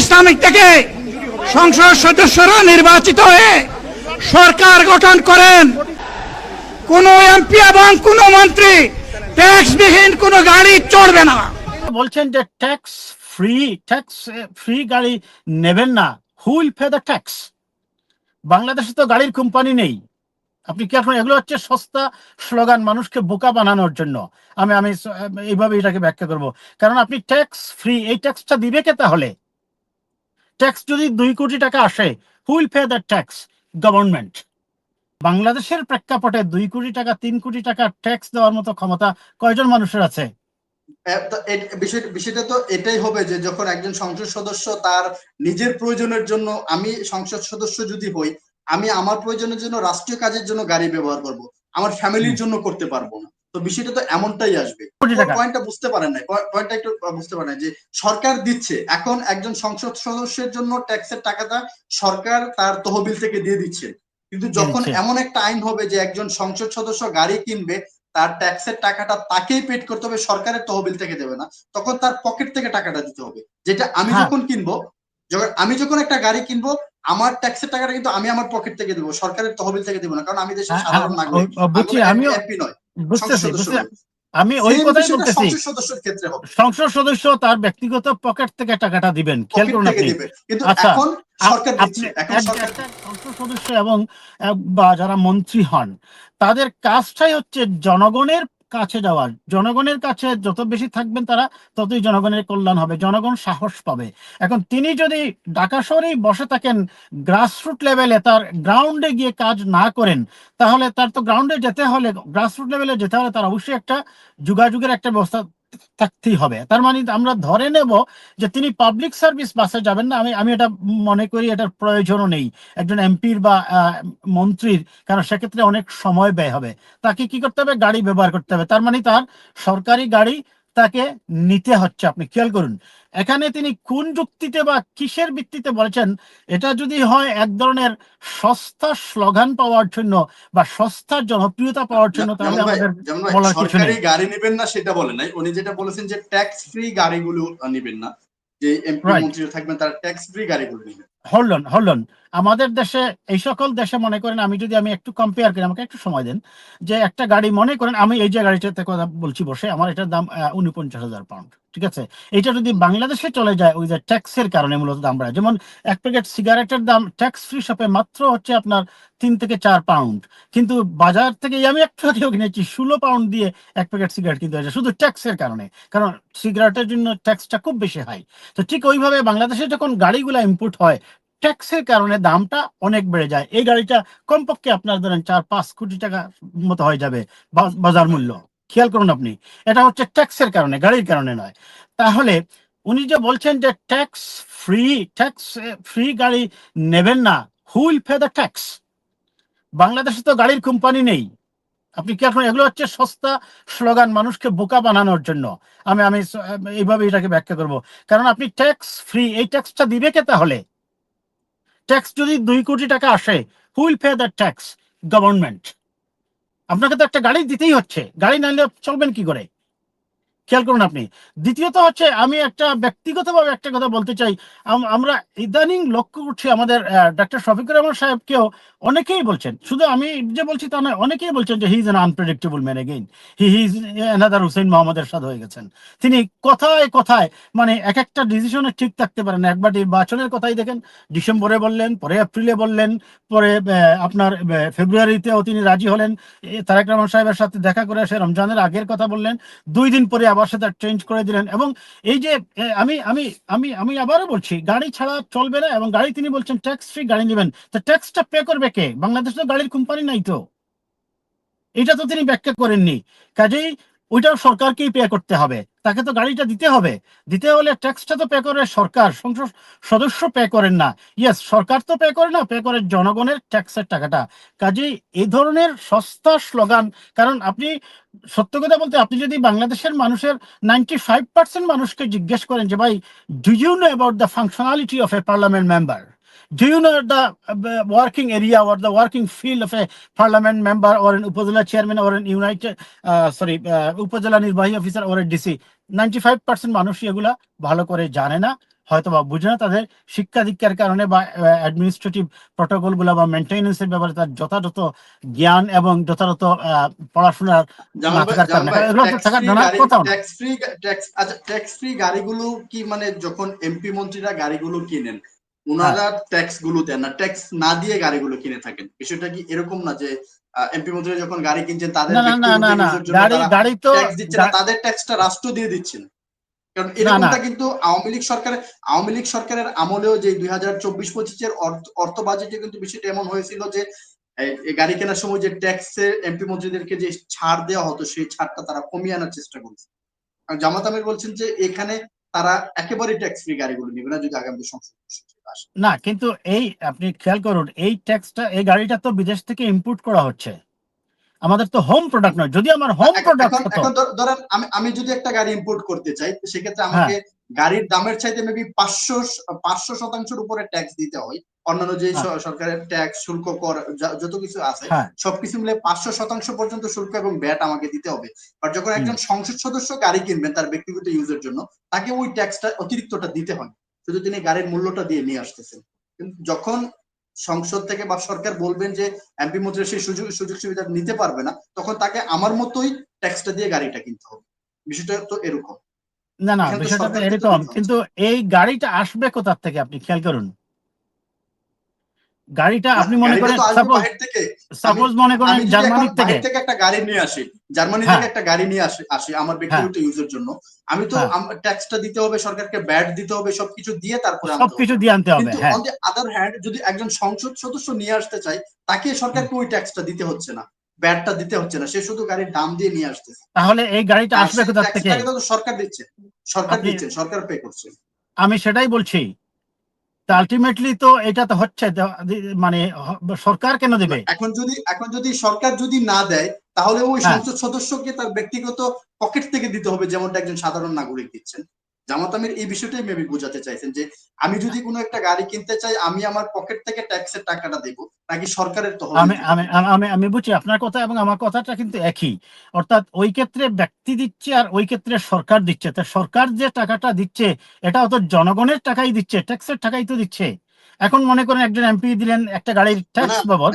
Islamic থেকে সংসদ সদস্যরা নির্বাচিত হয়ে সরকার গঠন করেন। কোন এমপি এবং কোন মন্ত্রী ট্যাক্স ট্যাক্সবিহীন কোন গাড়ি চড়বে না। বলছেন যে ট্যাক্স ফ্রি ট্যাক্স ফ্রি গাড়ি নেবেন না। হুইল পে দ্য ট্যাক্স বাংলাদেশে তো গাড়ির কোম্পানি নেই। আপনি কি এখন এগুলো হচ্ছে সস্তা স্লোগান মানুষকে বোকা বানানোর জন্য? আমি আমি এইভাবে এটাকে ব্যাখ্যা করব। কারণ আপনি ট্যাক্স ফ্রি, এই ট্যাক্সটা দিবে কে তাহলে? ট্যাক্স যদি দুই কোটি টাকা আসে we'll pay the tax government বাংলাদেশের প্রেক্ষাপটে দুই কোটি টাকা তিন কোটি টাকা ট্যাক্স দেওয়ার মতো ক্ষমতা কয়জন মানুষের আছে? বিষয়টা তো এটাই হবে যে যখন একজন সংসদ সদস্য তার নিজের প্রয়োজনের জন্য আমি সংসদ সদস্য যদি হই আমি আমার প্রয়োজনের জন্য রাষ্ট্রীয় কাজের জন্য গাড়ি ব্যবহার করব আমার ফ্যামিলির জন্য করতে পারব না। তো বিষয়টা তো এমনটাই আসবে। পয়েন্টটা বুঝতে পারেন না পয়েন্টটা একটু বুঝতে পারেন যে সরকার দিচ্ছে এখন একজন সংসদ সদস্যের জন্য ট্যাক্সের টাকাটা সরকার তার তহবিল থেকে দিয়ে দিচ্ছে। কিন্তু যখন এমন একটা আইন হবে যে একজন সংসদ সদস্য গাড়ি কিনবে তার ট্যাক্সের টাকাটা তাকেই পেড করতে হবে সরকারের তহবিল থেকে দেবে না তখন তার পকেট থেকে টাকাটা দিতে হবে। যেটা আমি হ্যাঁ। যখন কিনবো যখন আমি যখন একটা গাড়ি কিনবো আমার ট্যাক্সের টাকাটা কিন্তু আমি আমার পকেট থেকে দেবো সরকারের তহবিল থেকে দেবো না কারণ আমি দেশের হ্যাঁ, সাধারণ হ্যাঁ, নাগরিক ও আমিও এমপি নয়। বুঝতেছি। আমি ওই কথাই বলতেছি। সংসদ সদস্য তার ব্যক্তিগত পকেট থেকে টাকাটা দিবেন খেয়াল করুন আপনি। আচ্ছা, সংসদ সদস্য এবং বা যারা মন্ত্রী হন তাদের কাজটাই হচ্ছে জনগণের কাছে যাওয়ার জনগণের কাছে যত বেশি থাকবেন তারা ততই জনগণের কল্যাণ হবে, জনগণ সাহস পাবে। এখন তিনি যদি ঢাকা শহরেই বসে থাকেন গ্রাসরুট লেভেলে তার গ্রাউন্ডে গিয়ে কাজ না করেন, তাহলে তার তো গ্রাউন্ডে যেতে হলে গ্রাসরুট লেভেলে যেতে হলে তার অবশ্যই একটা যোগাযোগের একটা ব্যবস্থা থাকতেই হবে। তার মানে আমরা ধরে নেব যে তিনি পাবলিক সার্ভিস বাসে যাবেন না। আমি আমি এটা মনে করি এটার প্রয়োজনও নেই। একজন এমপির বা মন্ত্রীর, কারণ সেক্ষেত্রে অনেক সময় ব্যয় হবে। তাকে কি করতে হবে? গাড়ি ব্যবহার করতে হবে। তার মানে তার সরকারি গাড়ি তাকে নিতে হচ্ছে। আপনি খেয়াল করুন এখানে তিনি কোন যুক্তিতে বা কিসের ভিত্তিতে বলেছেন এটা যদি হয় এক ধরনের সস্তা স্লোগান পাওয়ার জন্য বা সস্তা জনপ্রিয়তা পাওয়ার জন্য তাহলে আমাদের বলার কিছু নেই। গাড়ি নেবেন না সেটা বলে নাই। উনি যেটা বলেছেন যে ট্যাক্স ফ্রি গাড়িগুলো নেবেন না। যে এমপি মন্ত্রী থাকবেন তারা ট্যাক্স ফ্রি গাড়িগুলো নেবেন। হলন হলন আমাদের দেশে, এই সকল দেশে মনে করেন, আমি যদি আমি একটু কম্পেয়ার করি, আমাকে একটু সময় দেন, যে একটা গাড়ি মনে করেন, আমি এই যে গাড়িটাতে কথা বলছি বসে, আমার এটার দাম উনপঞ্চাশ হাজার পাউন্ড ঠিক আছে? এটা যদি বাংলাদেশে চলে যায়, ওই যে ট্যাক্সের কারণে মূলত দাম বাড়ায় যেমন এক প্যাকেট সিগারেটের দাম ট্যাক্স ফ্রি শপে মাত্র হচ্ছে আপনার তিন থেকে চার পাউন্ড কিন্তু বাজার থেকে আমি একটু আগেও কিনেছি, ষোলো পাউন্ড দিয়ে এক প্যাকেট সিগারেট কিনতে হয়েছে, শুধু ট্যাক্সের কারণে, কারণ সিগারেটের জন্য ট্যাক্সটা খুব বেশি হাই তো ঠিক ওইভাবে বাংলাদেশে যখন গাড়িগুলো ইম্পোর্ট হয় ট্যাক্সের কারণে দামটা অনেক বেড়ে যায়। এই গাড়িটা কমপক্ষে আপনার ধরেন চার, পাঁচ কোটি টাকা মতো হয়ে যাবে বাজার মূল্য। খেয়াল করুন আপনি, এটা হচ্ছে ট্যাক্সের কারণে, গাড়ির কারণে নয়। তাহলে উনি যে বলছেন যে ট্যাক্স ফ্রি ট্যাক্স ফ্রি গাড়ি নেবেন না হুইল পে দ্য ট্যাক্স বাংলাদেশে তো গাড়ির কোম্পানি নেই। আপনি কি এখন এগুলো হচ্ছে সস্তা স্লোগান মানুষকে বোকা বানানোর জন্য? আমি আমি এইভাবে এটাকে ব্যাখ্যা করব। কারণ আপনি ট্যাক্স ফ্রি, এই ট্যাক্সটা দিবে কে তাহলে? ট্যাক্স যদি দুই কোটি টাকা আসে we'll pay the tax government আপনাকে তো একটা গাড়ি দিতেই হচ্ছে। গাড়ি না নিলে চলবেন কি করে? খেয়াল করুন আপনি। দ্বিতীয়ত হচ্ছে, আমি একটা ব্যক্তিগতভাবে একটা কথা বলতে চাই। আমরা ইদানিং লক্ষ্য করছি আমাদের ডাক্তার শফিকুর রহমান সাহেবকেও অনেকেই বলছেন, শুধু আমি যে বলছি তা নয়, অনেকেই বলছেন যে he is an unpredictable man again he is another Hussain Muhammad Ershad হয়ে গেছেন। তিনি কথায় কথায় মানে এক একটা ডিসিশনে ঠিক থাকতে পারেন একবার নির্বাচনের কথাই দেখেন, ডিসেম্বরে বললেন, পরে এপ্রিলে বললেন, পরে আপনার ফেব্রুয়ারিতেও তিনি রাজি হলেন। তারেক রহমান সাহেবের সাথে দেখা করে এসে রমজানের আগের কথা বললেন। দুই দিন পরে আবার সেটা চেঞ্জ করে দিলেন এবং এই যে আমি আমি আমি আমি আবারও বলছি, গাড়ি ছাড়া চলবে না এবং গাড়ি তিনি বলছেন ট্যাক্স ফ্রি গাড়ি নেবেন। তো ট্যাক্সটা পে করবে কে? বাংলাদেশ তো গাড়ির কোম্পানি নাই তো। এটা তো তিনি ব্যাখ্যা করেননি। কাজেই ওইটাও সরকারকেই পে করতে হবে। তাকে তো গাড়িটা দিতে হবে। দিতে হলে ট্যাক্সটা তো পে করে সরকার, সংসদ সদস্য পে করেন না। ইয়েস সরকার তো পে করে না পে করে জনগণের ট্যাক্সের টাকাটা। কাজেই এই ধরনের সস্তা স্লোগান কারণ আপনি, সত্য কথা বলতে আপনি যদি বাংলাদেশের মানুষের নাইনটি ফাইভ পার্সেন্ট মানুষকে জিজ্ঞেস করেন যে, ভাই do you know about the functionality of a parliament member Do you know the uh, working area or the working field of a parliament member or an Upazila chairman or an United, uh, sorry, uh, Upazila নির্বাহী officer or a DC? 95% মানুষ এগুলা ভালো করে জানে না হয়তো বা বুঝে না তাদের শিক্ষা দীক্ষার কারণে বা অ্যাডমিনিস্ট্রেটিভ প্রটোকলগুলো বা মেনটেন্যান্সের ব্যাপারে তার যথাযথ জ্ঞান এবং যথাযথ পড়াশোনার ট্যাক্স ফ্রি গাড়িগুলো কি মানে যখন এমপি মন্ত্রীরা গাড়িগুলো কিনেন ওনারা। ট্যাক্সগুলো দেন না। ট্যাক্স না দিয়ে গাড়িগুলো কিনে থাকেন। বিষয়টা কি এরকম না যে এমপি মন্ত্রীরা যখন গাড়ি কিনছেন তাদের গাড়ি তো তাদের ট্যাক্সটা রাষ্ট্র দিয়ে দিচ্ছেন কারণ এরকমটা কিন্তু আওয়ামী লীগ সরকারের আওয়ামী লীগ সরকারের আমলেও যে দুই হাজার চব্বিশ পঁচিশের অর্থ বাজেটে কিন্তু বিষয়টা এমন হয়েছিল যে গাড়ি কেনার সময় যে ট্যাক্সে এমপি মন্ত্রীদেরকে যে ছাড় দেওয়া হতো সেই ছাড়টা তারা কমিয়ে আনার চেষ্টা করছে। জামাত আমির বলছেন যে এখানে তারা একেবারে ট্যাক্স ফ্রি গাড়িগুলো নেবে না যদি আগামী সংসদ না কিন্তু এই আপনি খেয়াল করুন এই ট্যাক্সটা এই গাড়িটা তো বিদেশ থেকে ইম্পোর্ট করা হচ্ছে। আমাদের তো হোম প্রোডাক্ট নয় যদি আমার হোম প্রোডাক্ট হতো। ধরেন আমি আমি যদি একটা গাড়ি ইম্পোর্ট করতে চাই সেক্ষেত্রে আমাকে হ্যাঁ। গাড়ির দামের চাইতে মেবি পাঁচশো পাঁচশো শতাংশের উপরে ট্যাক্স দিতে হয়। অন্যান্য যে হ্যাঁ। সরকারের ট্যাক্স শুল্ক কর যত কিছু আছে হ্যাঁ। সবকিছু মিলে পাঁচশো শতাংশ পর্যন্ত শুল্ক এবং ব্যাট আমাকে দিতে হবে। আর যখন একজন সংসদ সদস্য গাড়ি কিনবেন তার ব্যক্তিগত ইউজের জন্য তাকে ওই ট্যাক্সটা অতিরিক্তটা দিতে হয়। শুধু তিনি গাড়ির মূল্যটা দিয়ে নিয়ে আসতেছেন। কিন্তু যখন সংসদ থেকে বা সরকার বলবেন যে এমপি মন্ত্রী সেই সুযোগ সুযোগ সুবিধা নিতে পারবে না তখন তাকে আমার মতোই ট্যাক্সটা দিয়ে গাড়িটা কিনতে হবে। বিষয়টা তো এরকম। না না বিষয়টা এরকম। কিন্তু এই গাড়িটা আসবে কোথার থেকে আপনি খেয়াল করুন। গাড়িটা আপনি মনে করেন সাপোজ থেকে। মনে করেন জার্মানি থেকে। থেকে একটা গাড়ি নিয়ে আসি জার্মানি হ্যাঁ। থেকে একটা গাড়ি নিয়ে আসি আসি আমার ব্যক্তিগত ইউজের জন্য। আমি তো হ্যাঁ। ট্যাক্সটা দিতে হবে সরকারকে ব্যাট দিতে হবে সবকিছু দিয়ে তারপরে সবকিছু দিয়ে আনতে হবে হ্যাঁ। অন আদার হ্যান্ড যদি একজন সংসদ সদস্য নিয়ে আসতে চায় তাকে সরকারকে ওই ট্যাক্সটা দিতে হচ্ছে না। ব্যাটটা দিতে হচ্ছে না সে শুধু গাড়ির দাম দিয়ে নিয়ে আসতেছে। তাহলে এই গাড়িটা আসবে ট্যাক্সটা থেকে? সরকার দিচ্ছে। সরকার দিচ্ছে সরকার পে করছে। আমি সেটাই বলছি। তা আলটিমেটলি তো এটা তো হচ্ছে মানে সরকার কেন দেবে এখন যদি এখন যদি সরকার যদি না দেয় তাহলে ওই হ্যাঁ। সংসদ সদস্যকে তার ব্যক্তিগত পকেট থেকে দিতে হবে যেমনটা একজন সাধারণ নাগরিক দিচ্ছেন জামাত আমির এই বিষয়টাই মেবি বোঝাতে চাইছেন যে আমি যদি কোনো একটা গাড়ি কিনতে চাই আমি আমার পকেট থেকে ট্যাক্সের টাকাটা দেব নাকি সরকারের তো আমি আমি আমি- বুঝছি আপনার কথা এবং আমার কথাটা কিন্তু একই। অর্থাৎ ওই ক্ষেত্রে ব্যক্তি দিচ্ছে আর ওই ক্ষেত্রে সরকার দিচ্ছে। তা সরকার যে টাকাটা দিচ্ছে এটা তো জনগণের টাকাই দিচ্ছে ট্যাক্সের টাকাই তো দিচ্ছে। এখন মনে করেন একজন এমপি দিলেন একটা গাড়ির ট্যাক্স বাবদ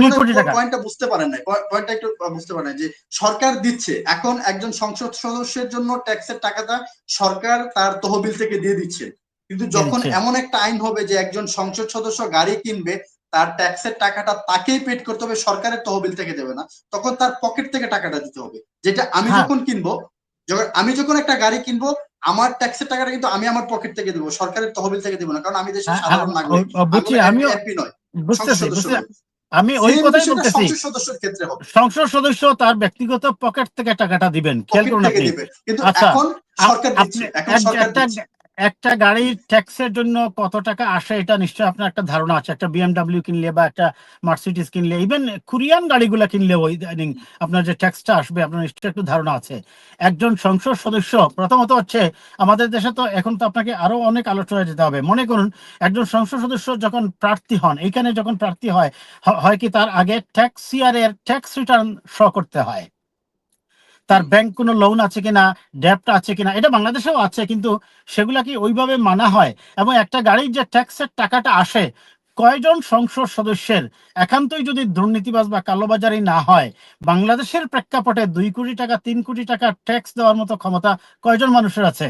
দুই কোটি টাকা। পয়েন্টটা বুঝতে পারেন না পয়েন্টটা একটু বুঝতে পারেন যে সরকার দিচ্ছে এখন একজন সংসদ সদস্যের জন্য ট্যাক্সের টাকাটা সরকার তার তহবিল থেকে দিয়ে দিচ্ছে কিন্তু যখন এমন একটা আইন হবে যে একজন সংসদ সদস্য গাড়ি কিনবে তার ট্যাক্সের টাকাটা তাকেই পেড করতে হবে সরকারের তহবিল থেকে দেবে না তখন তার পকেট থেকে টাকাটা দিতে হবে যেটা আমি হ্যাঁ। যখন কিনবো যখন আমি যখন একটা গাড়ি কিনবো আমার ট্যাক্সের টাকাটা কিন্তু আমি আমার পকেট থেকে দেবো সরকারের তহবিল থেকে দেবো না কারণ আমি দেশের হ্যাঁ, সাধারণ হ্যাঁ, নাগরিক আমি নয় বুঝতে। আমি ওই কথাই বলতেছি। সংসদ ক্ষেত্রে সংসদ সদস্য তার ব্যক্তিগত পকেট থেকে টাকাটা দিবেন খেয়াল করুন আপনি। কিন্তু আচ্ছা, এখন সরকার দিচ্ছে এখন সরকার একটা গাড়ির ট্যাক্সের জন্য কত টাকা আসে এটা নিশ্চয়ই আপনার একটা ধারণা আছে। একটা বিএমডাব্লিউ কিনলে বা একটা মার্সিডিস কিনলে ইভেন কোরিয়ান গাড়িগুলো কিনলে ওই ইদানিং আপনার যে ট্যাক্সটা আসবে, আপনার নিশ্চয়ই একটু ধারণা আছে। একজন সংসদ সদস্য, প্রথমত হচ্ছে আমাদের দেশে তো এখন তো আপনাকে আরও অনেক আলোচনায় যেতে হবে। মনে করুন, একজন সংসদ সদস্য যখন প্রার্থী হন এখানে যখন প্রার্থী হয় হয় কি তার আগে ট্যাক্স ইয়ারের ট্যাক্স রিটার্ন শ করতে হয়। তার ব্যাংক কোনো লোন আছে কিনা ডেপ্ট আছে কিনা, এটা বাংলাদেশেও আছে, কিন্তু সেগুলা কি ওইভাবে মানা হয়। এবং একটা গাড়ির যে ট্যাক্সের টাকাটা আসে, কয়জন সংসদ সদস্যের, একান্তই যদি দুর্নীতিবাজ বা কালোবাজারি না হয়, বাংলাদেশের প্রেক্ষাপটে দুই কোটি টাকা, তিন কোটি টাকা ট্যাক্স দেওয়ার মতো ক্ষমতা কয়জন মানুষের আছে?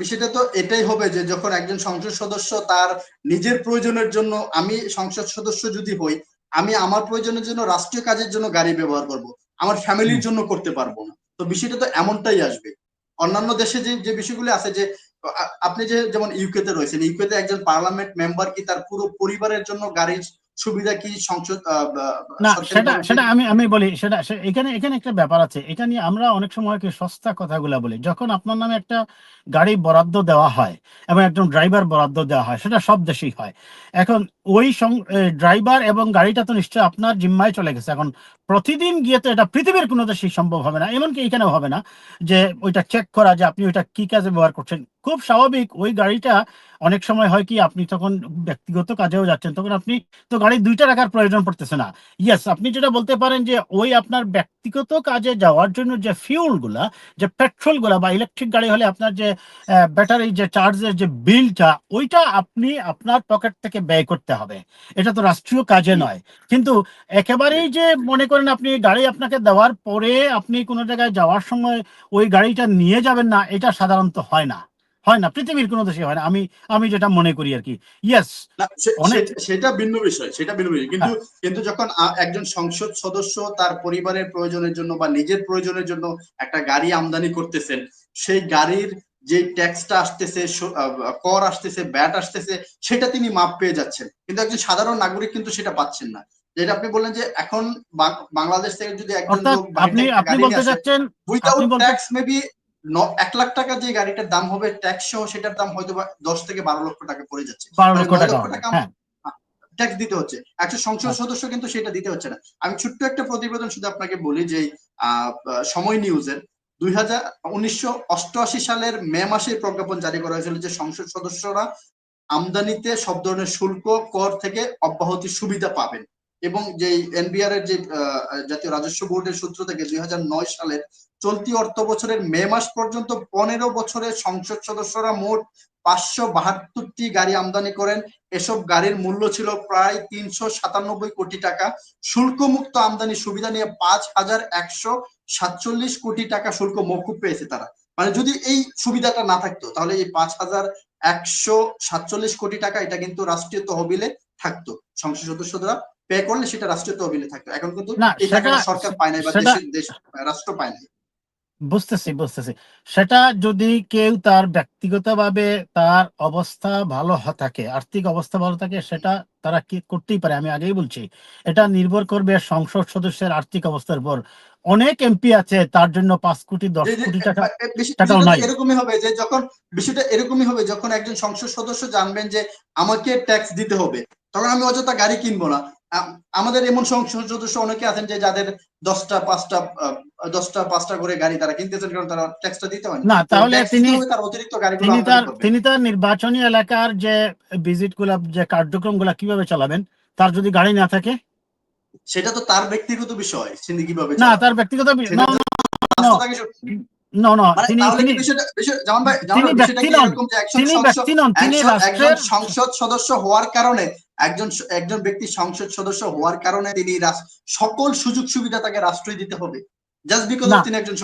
বিষয়টা তো এটাই হবে যে যখন একজন সংসদ সদস্য তার নিজের প্রয়োজনের জন্য আমি সংসদ সদস্য যদি হই, আমি আমার প্রয়োজনের জন্য রাষ্ট্রীয় কাজের জন্য গাড়ি ব্যবহার করব। আমার ফ্যামিলির জন্য করতে পারব না। তো বিষয়টা তো এমনটাই আসবে। অন্যান্য দেশে যে যে বিষয়গুলো আছে যে আপনি যে যেমন ইউকেতে রয়েছেন ইউকেতে একজন পার্লামেন্ট মেম্বার কি তার পুরো পরিবারের জন্য গাড়ির সুবিধা কি সংসদ না সেটা সেটা আমি আমি বলি সেটা এখানে এখানে একটা ব্যাপার আছে। এটা নিয়ে আমরা অনেক সময় কি সস্তা কথাগুলা বলি। যখন আপনার নামে একটা গাড়ি বরাদ্দ দেওয়া হয় এবং একজন ড্রাইভার বরাদ্দ দেওয়া হয় সেটা সব দেশেই হয়। এখন ওই ড্রাইভার এবং গাড়িটা তো নিশ্চয়ই আপনার জিম্মায় চলে গেছে। এখন প্রতিদিন গিয়ে তো এটা পৃথিবীর কোনো দেশেই সম্ভব হবে না। এমনকি এখানেও হবে না যে ওইটা চেক করা যে আপনি ওইটা কি কাজে ব্যবহার করছেন। খুব স্বাভাবিক ওই গাড়িটা অনেক সময় হয় কি আপনি তখন ব্যক্তিগত কাজেও যাচ্ছেন তখন আপনি তো গাড়ি দুইটা রাখার প্রয়োজন পড়তেছে না। ইয়েস আপনি যেটা বলতে পারেন যে ওই আপনার ব্যক্তিগত কাজে যাওয়ার জন্য যে ফিউলগুলা যে পেট্রোলগুলা বা ইলেকট্রিক গাড়ি হলে আপনার যে ব্যাটারি যে চার্জের যে বিলটা ওইটা আপনি আপনার পকেট থেকে ব্যয় করতে হবে। এটা তো রাষ্ট্রীয় কাজে নয়। কিন্তু একেবারেই যে মনে করেন আপনি গাড়ি আপনাকে দেওয়ার পরে আপনি কোনো জায়গায় যাওয়ার সময় ওই গাড়িটা নিয়ে যাবেন না এটা সাধারণত হয় না। হয় না পৃথিবীর কোনো দেশে হয় না। আমি আমি যেটা মনে করি আর কি। ইয়েস সেটা ভিন্ন বিষয় সেটা ভিন্ন বিষয়। কিন্তু কিন্তু যখন একজন সংসদ সদস্য তার পরিবারের প্রয়োজনের জন্য বা নিজের প্রয়োজনের জন্য একটা গাড়ি আমদানি করতেছেন সেই গাড়ির যে ট্যাক্সটা আসতেছে কর আসতেছে ব্যাট আসতেছে সেটা তিনি মাপ পেয়ে যাচ্ছেন। কিন্তু একজন সাধারণ নাগরিক কিন্তু সেটা পাচ্ছেন না। যেটা আপনি বললেন যে এখন বাংলাদেশ থেকে যদি একজন আপনি আপনি বলতে চাচ্ছেন উইদাউট ট্যাক্স মেবি এক লাখ টাকা যে গাড়িটার দাম হবে ট্যাক্স সহ সেটার দাম হয়তো দশ থেকে বারো লক্ষ টাকা পড়ে যাচ্ছে। বারো লক্ষ টাকা ট্যাক্স দিতে হচ্ছে। একজন সংসদ আচ্ছা। সদস্য কিন্তু সেটা দিতে হচ্ছে না। আমি ছোট্ট একটা প্রতিবেদন শুধু আপনাকে বলি যে সময় নিউজের দুই হাজার উনিশশো অষ্টআশি সালের মে মাসে প্রজ্ঞাপন জারি করা হয়েছিল যে সংসদ সদস্যরা আমদানিতে সব ধরনের শুল্ক কর থেকে অব্যাহতি সুবিধা পাবেন। এবং যে এনবিআর এর যে আহ, জাতীয় রাজস্ব বোর্ডের সূত্র থেকে দুই হাজার নয় সালের চলতি অর্থ বছরের মে মাস পর্যন্ত পনেরো বছরের সংসদ সদস্যরা মোট পাঁচশো বাহাত্তরটি গাড়ি আমদানি করেন। এসব গাড়ির মূল্য ছিল প্রায় তিনশো সাতানব্বই কোটি টাকা। শুল্কমুক্ত আমদানি সুবিধা নিয়ে পাঁচ হাজার একশো সাতচল্লিশ কোটি টাকা শুল্ক মকুব পেয়েছে তারা। মানে যদি এই সুবিধাটা না থাকতো তাহলে এই পাঁচ হাজার একশো সাতচল্লিশ কোটি টাকা এটা কিন্তু রাষ্ট্রীয় তহবিলে থাকতো। সংসদ সদস্যরা পে করলে সেটা রাষ্ট্রীয় তহবিলে থাকতো। এখন কিন্তু এই টাকাটা সরকার পায় নাই বা দেশ রাষ্ট্র পায় নাই। বুঝতেছি বুঝতেছি। সেটা যদি কেউ তার ব্যক্তিগতভাবে তার অবস্থা ভালো থাকে আর্থিক অবস্থা ভালো থাকে সেটা তারা কি করতেই পারে? আমি আগেই বলছি এটা নির্ভর করবে সংসদ সদস্যের আর্থিক অবস্থার উপর। অনেক এমপি আছে তার জন্য পাঁচ কোটি দশ কোটি টাকা টাকাও নাই। এরকমই হবে যে যখন বিষয়টা এরকমই হবে যখন একজন সংসদ সদস্য জানবেন যে আমাকে ট্যাক্স দিতে হবে। তখন আমি অযথা গাড়ি কিনবো না। আমাদের এমন সংসদ সদস্য অনেকে আছেন যে যাদের দশটা পাঁচটা দশটা পাঁচটা করে গাড়ি তারা কিনতেছেন কারণ তারা ট্যাক্সটা দিতে হয় না তাহলে তিনি তার অতিরিক্ত গাড়িগুলো তিনি তার তিনি তার নির্বাচনী এলাকার যে ভিজিটগুলা যে কার্যক্রমগুলা কীভাবে চালাবেন তার যদি গাড়ি না থাকে সেটা তো তার ব্যক্তিগত বিষয় তিনি কীভাবে না। তার ব্যক্তিগত না, না তিনি ব্যক্তি নন। তিনি ব্যক্তি নন তিনি রাষ্ট্রের সংসদ সদস্য হওয়ার কারণে একজন একজন ব্যক্তি সংসদ সদস্য হওয়ার কারণে তিনি সকল সুযোগ সুবিধা তাকে রাষ্ট্রই দিতে হবে জাস্ট বিকজ তিনি একজন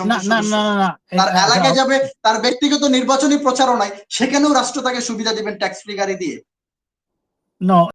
তার এলাকায় যাবে তার ব্যক্তিগত নির্বাচনী প্রচারণায় সেখানেও রাষ্ট্র তাকে সুবিধা দিবেন ট্যাক্স ফ্রি গাড়ি দিয়ে।